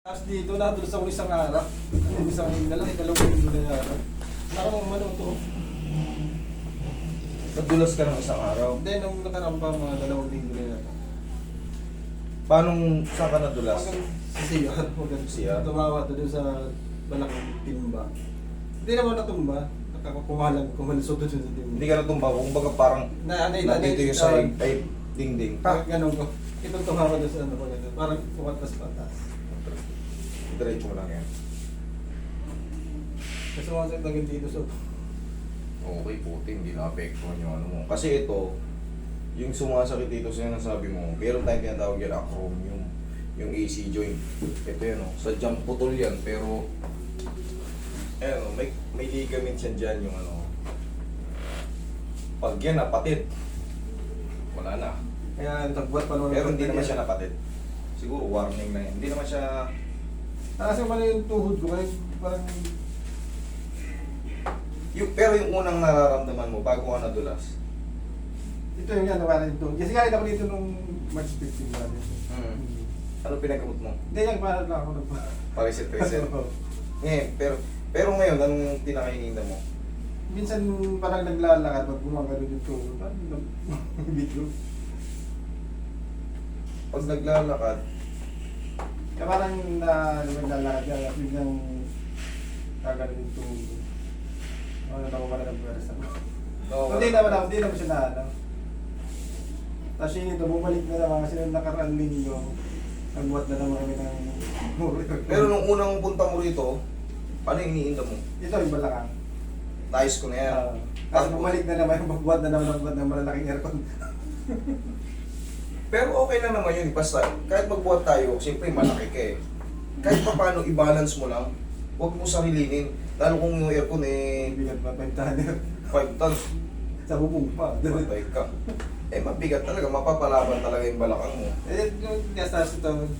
Tapos dito, nadulas ako isang araw. Isang lalaki, dalawang linggo na yata. Nakamang mano to. Nadulas ka ng isang araw. Hindi, nung nakarang pa, mga dalawang linggo na yata. Paano, saan ka nadulas? Hanggang sa CR. Hanggang CR? Tumawa to dun sa malaking timba. Hindi naman natumba. Nakakakumalan, kumalusot doon sa timba. Hindi ka natumba, kumbaga parang Na, ano, nandito yung sa ay dingding. Parang ganun ko. Itong tumawa doon sa ano ko. Parang pumatas patas. Diretso mo lang yan. Kasi mga sakit hanggang dito so. Okay, puti, hindi na-apektuhan yung ano mo. Kasi ito, yung sumasakit dito sa ang sabi mo, meron tayong tinatawag yan acromium, yung AC joint. Ito yan, oh. sadyang putol yan, pero Ayan, oh, may, may ligament yan dyan yung ano. Pag yan napatid, wala na. Kaya nagbuhat pa naman. Pero hindi naman siya napatid. Siguro warning na yan. Hindi naman siya Kasi pala yung tuhod ko, kaya parang yung, pero yung unang nararamdaman mo bago ka nadulas. ito yung ano, parang ito. Kasi kahit ako dito nung March 15 ba? Hmm. Ano pinagamot mo? Hindi, yung parang lang ako nagpa. Parisit-reset. Ngayon, pero pero ngayon, anong tinakaininda mo? Minsan parang naglalakad pag gumagano yung tuhod. Parang video. Pag naglalakad, Kaya parang na ano, naglalakad kaya biglang kagano yung tuhod. Ano na ako pala ng pwersa. no, Hindi naman ako, hindi naman siya na ano. Tapos yun ito, bumalik na naman kasi nung nakaraan linggo, nagbuhat na naman kami ng Pero nung unang punta mo rito, paano yung iniinda mo? Ito yung balakang. Nais ko na yan. Uh, kasi bumalik na naman, magbuhat na naman ng, ng malalaking aircon. Pero okay lang naman yun. Basta, kahit magbuhat tayo, siyempre malaki ka eh. Kahit pa paano, i-balance mo lang. Huwag mo sarilinin. Lalo kung yung aircon eh, Bigat pa, 5 tonner. 5 tons. Sa bubong pa. Patay ka. Eh, mabigat talaga. Mapapalaban talaga yung balakang mo. eh, yung gastas ito,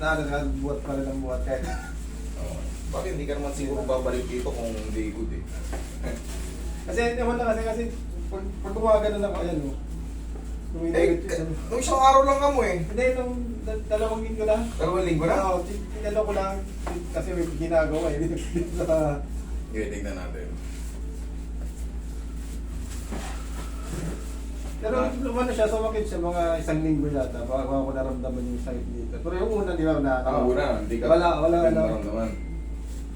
na ano, buhat pa rin ang buhat kahit. Oh. Bakit hindi ka naman siguro babalik dito kung hindi good eh. Kasi mo na kasi, kasi pag, pag gumagano na ako, ayan o. eh, k- nung isang araw lang ka mo eh. Hindi, nung da- dalawang linggo na. Dalawang linggo na. Oo, tin- tinalo ko lang kasi may ginagawa eh. Dito sa... Okay, tignan natin. Pero lumano siya, sumakit siya mga isang linggo yata bago ako naramdaman yung sakit dito. Pero yung una, di ba, na... Ang una, hindi ka Wala, wala, hindi wala. maramdaman.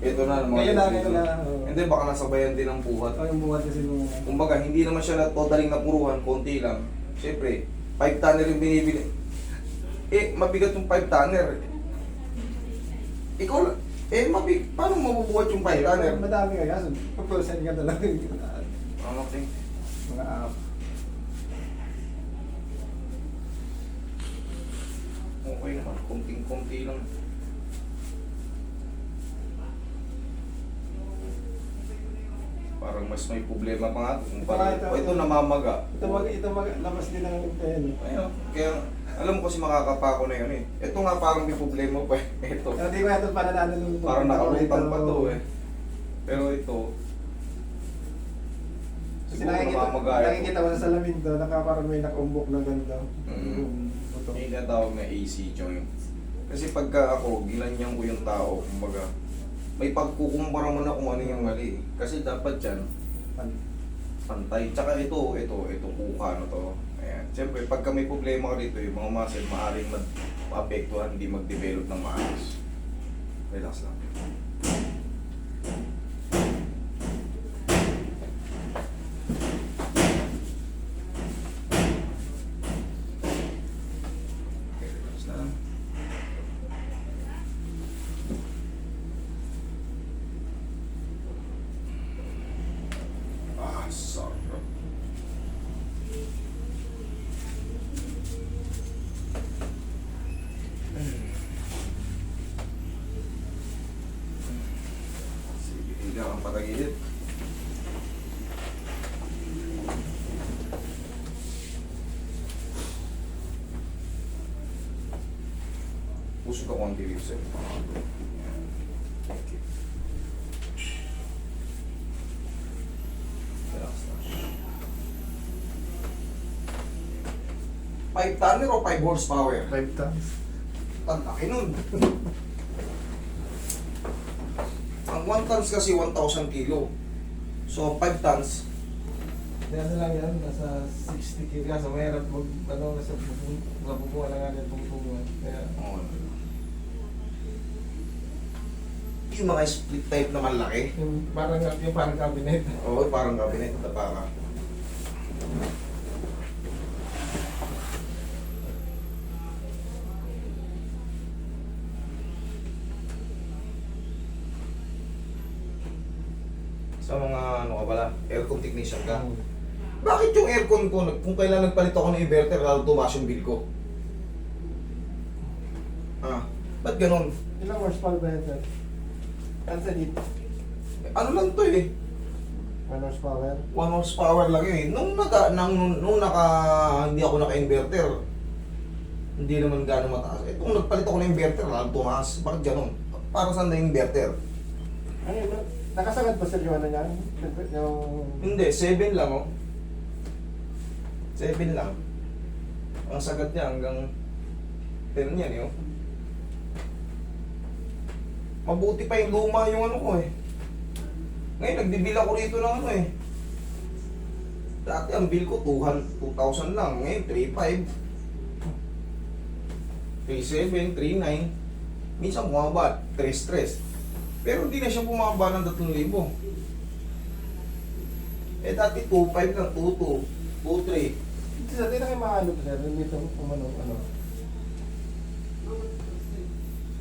Ito na, mga Ngayon na, ngayon na, oo. Hindi, baka nasabayan din ang buhat. Oh, yung buhat kasi nung... Kumbaga, hindi naman siya na totaling napuruhan, konti lang. Siyempre, 5 tonner yung binibili. Eh, mabigat yung 5 tonner. Ikaw. Eh, mabig, paano mabubuhat yung 5 tonner? Madami nga kaso. Pag-percent ka talaga yung Ano, okay. mga app. Okay naman, konting-konti lang. Parang mas may problema pa nga kung parang Ito, ito, ito namamaga. Ito mag, ito mag, labas din ng pen. Ayun, kaya alam ko kasi makakapa ko na yun eh. Ito nga parang may problema pa eh. Ito. Pero di ko ito pa nanalo. Parang nakalutang pa to eh. Pero ito, Kasi siguro nakikita, nakikita ko sa salamin to, naka parang may nakaumbok na ganda. Mm. Buto. Yung tinatawag na AC joint. Kasi pagka ako, ginanyan ko yung tao, kumbaga, may pagkukumpara mo na kung ano yung mali. Kasi dapat dyan, Pan- pantay. Tsaka ito, ito, ito kuka na to. Ayan. Siyempre, pagka may problema ka dito, yung mga muscle, maaaring mag- maapektuhan, hindi mag-develop ng maayos. Relax lang. Okay, relax na lang. Ah, sarap. Higa kang patagilid. Puso ka konti. Relax lang. 5 tonner o 5 horsepower? Five times. Ang laki nun. Ang 1 tons kasi 1,000 kilo. So, 5 tons, Hindi ano lang yan, nasa 60 kilo. Kaso mahirap mag, ano, nasa mabubuha na nga yan bubong. Kaya, oh, yung mga split type na malaki. yung parang, yung parang cabinet. Oo, parang cabinet na para. Sa mga ano ka pala, aircon technician ka. Bakit yung aircon ko, nag- kung kailan nagpalit ako ng inverter, lalo tumaas yung bill ko? Ah, ba't ganun? Ilang horsepower ba yan, sir? Ano sa dito? Ano lang to eh, 1 horsepower? 1 horsepower lang yun eh. Nung naka, nang, nung, nung naka, hindi ako naka-inverter, hindi naman gano'ng mataas. Eh, kung nagpalit ako ng inverter, lalo tumaas. Bakit ganun? Para saan na inverter? Ano yun? Nakasagad ba sir yung ano niyan? Yung... Hindi, 7 lang oh. 7 lang. Ang sagat niya hanggang 10 yan eh oh. Mabuti pa yung luma yung ano ko eh. Ngayon, nagbibil ako rito ng ano eh. Dati ang bill ko 200, 2,000 lang. Ngayon, 3,500. 3,700, 3,900. Minsan bumaba, 3,300. Pero hindi na siya bumaba ng 3,000. Eh dati 2.5 lang, 2.2, 2.3. Ito sa tinang yung mga ano to sir, yung dito umano, ano.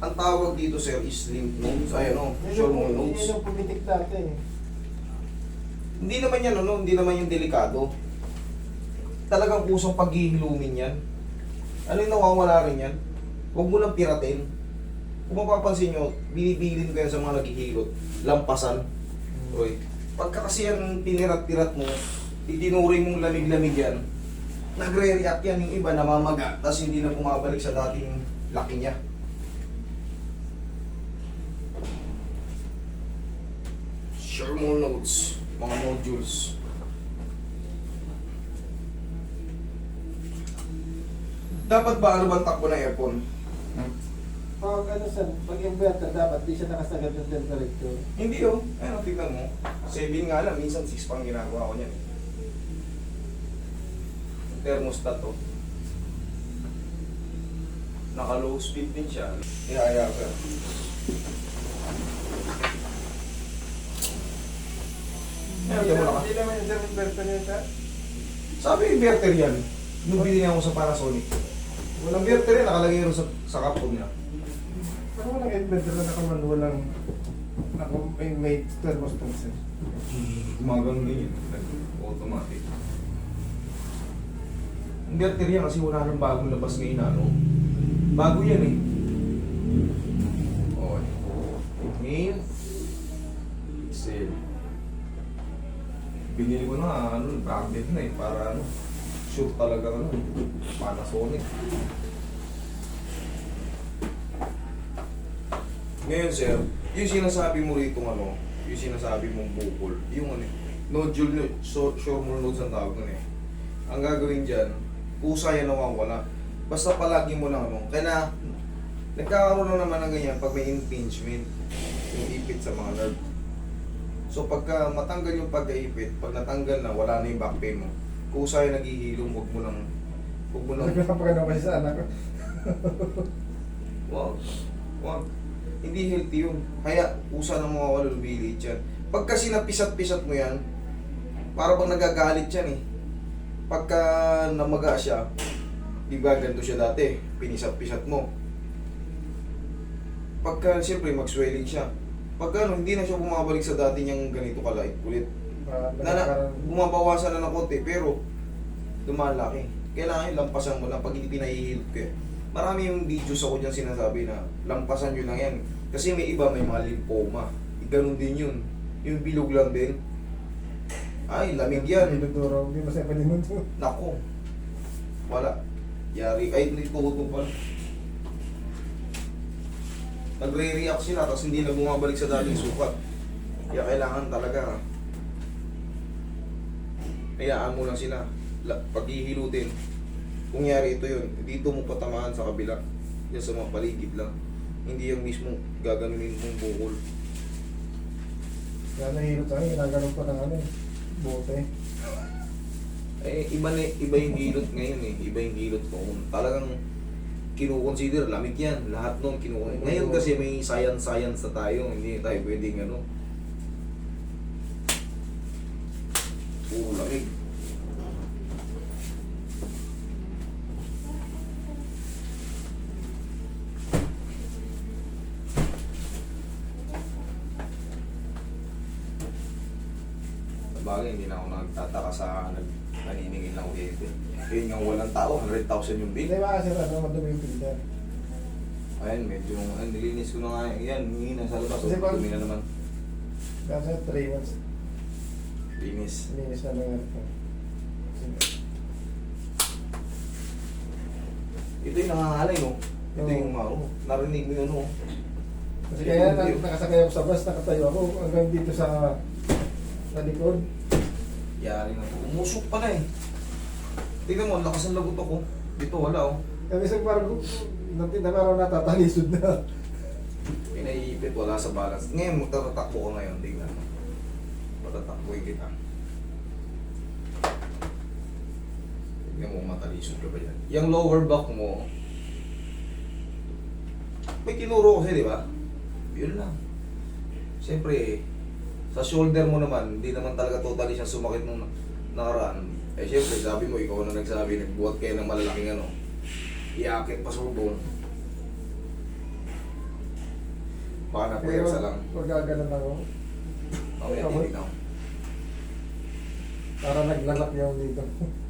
Ang tawag dito sir is lymph nodes. Ay ano, yung, mo yun nodes. yung pumitik dati eh. Hindi naman yan ano, hindi naman yung delikado. Talagang kusang paghihilumin yan. Ano yung nawawala rin yan? Huwag mo lang piratin. Kung mapapansin nyo, binibilin ko yan sa mga naghihilot. Lampasan. Roy. Pagka kasi yan tinirat-tirat mo, itinuring mong lamig-lamig yan, nagre-react yan yung iba namamaga, tapos hindi na bumabalik sa dating laki niya. Sherman nodes, mga nodules. Dapat ba ano bang takbo ng aircon? Ano sir, pag inverter dapat di siya nakasagad ng temperature. Hindi oh. Ayun, tignan mo. 7 nga lang, minsan 6 pang ginagawa ko niyan. eh. Thermostat oh. Naka low speed din siya. Ihaya ka. Ayun, Hindi naman, yung sir inverter niya sir. Sabi inverter yan. Nung binili ako sa Panasonic. Walang inverter yan, nakalagay rin sa, sa kapon niya. Pag walang inverter na nakaman, walang naka, may, may thermostat sir. Gumagano din yun. Automatic. Inverter yan kasi wala nang bagong labas ngayon na ano. Bago yan eh. Okay. Inhale. Exhale. Binili ko na ano, branded na eh. Para ano, sure talaga ano, Panasonic. Ngayon sir, yung sinasabi mo rito ano, yung sinasabi mong bukol, yung ano, nodule, no- so, sure mo nodes ang tawag nun eh. Ang gagawin dyan, kusa yan nawawala. Basta palagi mo lang ano, kaya na, nagkakaroon na naman ng ganyan pag may impingement, yung ipit sa mga nerve. So pagka matanggal yung pagkaipit, pag natanggal na, wala na yung back pain mo. Kusa yung naghihilom, huwag mo lang, huwag mo lang, Nagpapagano kasi sa anak ko. Wag. Wag. Hindi healthy yun. Kaya, usa na mawawala lumilit yan. Pag kasi napisat-pisat mo yan, para bang nagagalit yan eh. Pagka namaga siya, di ba ganito siya dati, pinisat-pisat mo. Pagka, siyempre, mag-swelling siya. Pagka ano, hindi na siya bumabalik sa dati niyang ganito kalait ulit. Ba- Na, na, bumabawasan na ng konti, pero lumalaki. Kailangan yung lampasan mo lang pag hindi pinahihilot ko. Marami yung videos ako dyan sinasabi na lampasan nyo lang yan. Kasi may iba may mga lymphoma. Ganun din yun. Yung bilog lang din. Ay, lamig yan. Dinuduro, hindi masaya pa dinuduro. Nako. Wala. Yari. Ay, hindi tuto pa. Nagre-react sila tapos hindi na bumabalik sa dating sukat. Kaya kailangan talaga hayaan mo lang sila. La- Paghihilutin. Kung yari ito yun, dito mo patamaan sa kabila. Yan sa mga paligid lang. Hindi yung mismo gaganunin mong bukol. Kaya nahihirap sa akin, ginaganon pa ng ano eh, bote. Eh, iba, na, iba yung hilot ngayon eh. Iba yung hilot noon. Talagang kinukonsider, lamig yan. Lahat noon kinukonsider. Ngayon kasi may science-science na tayo. Hindi tayo pwedeng ano. Puro lamig. Sabagay, hindi na ako nagtataka sa nag naniningil ng dito. Yun yung walang tao, 100,000 yung Hindi bill. ba kasi ano, madumi yung filter. Ayan, medyo, ah, nilinis ko na nga yan, hindi na sa labas. Kasi pag- dumi na naman. Kasi 3 months, Linis. linis na ng ano. Ito yung nangangalay, no? Ito Oo. yung maro. Narinig mo yun, no? Kasi kaya na, nakasakay ako sa bus, nakatayo ako hanggang dito sa sa likod. Yari na to. Umusok pala eh. Tingnan mo, lakas ng lagot ako. Dito wala, oh. Kaya isang parang, natin na parang natatalisod na. Pinaiipit, wala sa balance. Ngayon, magtatakbo ko ngayon. Tingnan mo. Matatakboy kita. Tingnan mo, matalisod ka ba yan? Yung lower back mo, may tinuro kasi, di ba? Yun lang. Siyempre, sa shoulder mo naman, hindi naman talaga totally siya sumakit nung nakaraan. Eh siyempre, sabi mo, ikaw na nagsabi, nagbuhat kayo ng malalaking ano, iakit pa subong. Baka na Pero lang. magaganon ako. Mamaya Okay. titignan ko. Para naglalak yung dito.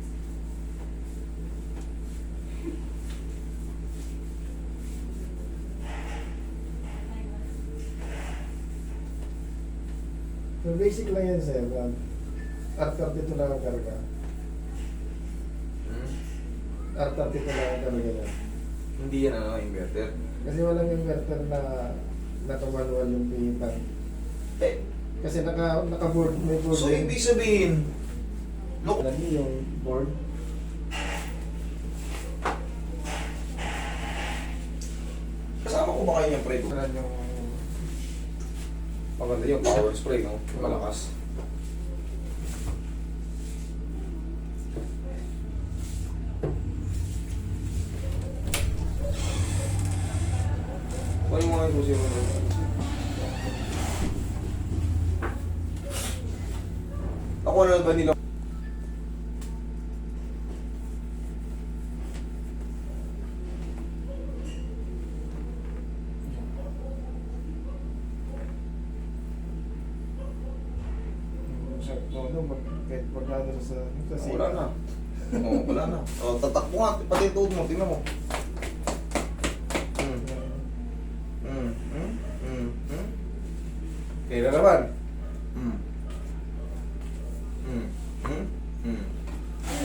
So basic lang yan sir. Artar dito lang ang karga. Hmm? Artar dito lang ang karga yan. Hindi yan ano, inverter. Kasi walang inverter na naka-manual yung pihitan. Eh, Kasi naka, naka-board, may board. so ibig sabihin, look, Lagi yung board. kasama ko ba kayo yung pre? Yung... Maganda yung power spray, no? Malakas. Kunin mo nga yung susi mo. Ako na ba nila? Sa, no, no, mag, kahit magkano sa, sa Oh, Wala na. Oo, oh, wala na. Oh, tatakbo nga, pati yung tuhod mo, tingnan mo. Hmm. Hmm. Hmm. Hmm. Hmm. Okay na naman. Hmm. Hmm. Hmm. Hmm.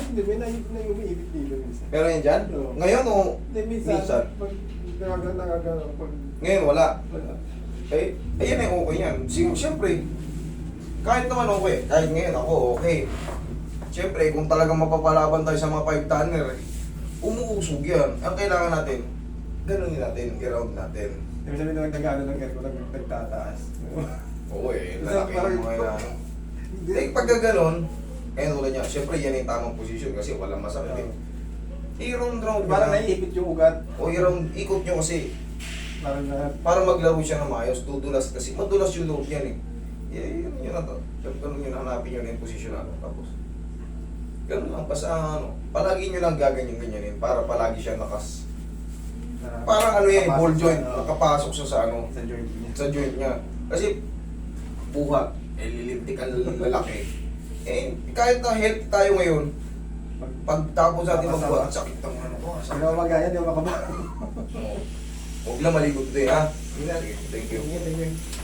Hindi, may na, na umiibig dito minsan. Pero yan dyan? Oo. Ngayon o? Hindi, minsan, Minsan. pag nagagal, nagagal, pag, Ngayon wala. wala. Eh, ayan eh, okay yan. Siyempre, kahit naman okay, kahit ngayon ako okay. Siyempre, kung talagang mapapalaban tayo sa mga five tonner, eh, umuusog yan. Ang kailangan natin, ganunin natin, i-round natin. Ibig sabihin na nagtagano ng air ko, nag- nagtataas. Oo eh, lalaki parang- ng mga yan. Eh, pagka ganon, kaya tulad niya, siyempre yan yung tamang posisyon kasi walang masakit eh. I-round round Parang nyo na. naiipit yung ugat. O i-round, ikot nyo kasi Parang na, para maglaro siya ng maayos, dudulas kasi madulas yung loob niyan eh. Yeah, yun, yun na to. So, ganun yun, hanapin na yung posisyon natin. Tapos, ganun lang, basta ano, palagi nyo lang gaganyan ganyanin para palagi siya nakas. na- Parang ano yan, ball joint, oo, nakapasok siya sa ano, sa joint niya. sa joint niya. Kasi, buhat, eh lilintik ang lalaki. Eh, kahit na healthy tayo ngayon, Pag- pagtapos natin magbuhat, ang sakit ng ano ko, ang Hindi ako magaya, hindi ako makaba. Oo. Huwag lang maligot din, ha? Thank you. Tingin, tingin.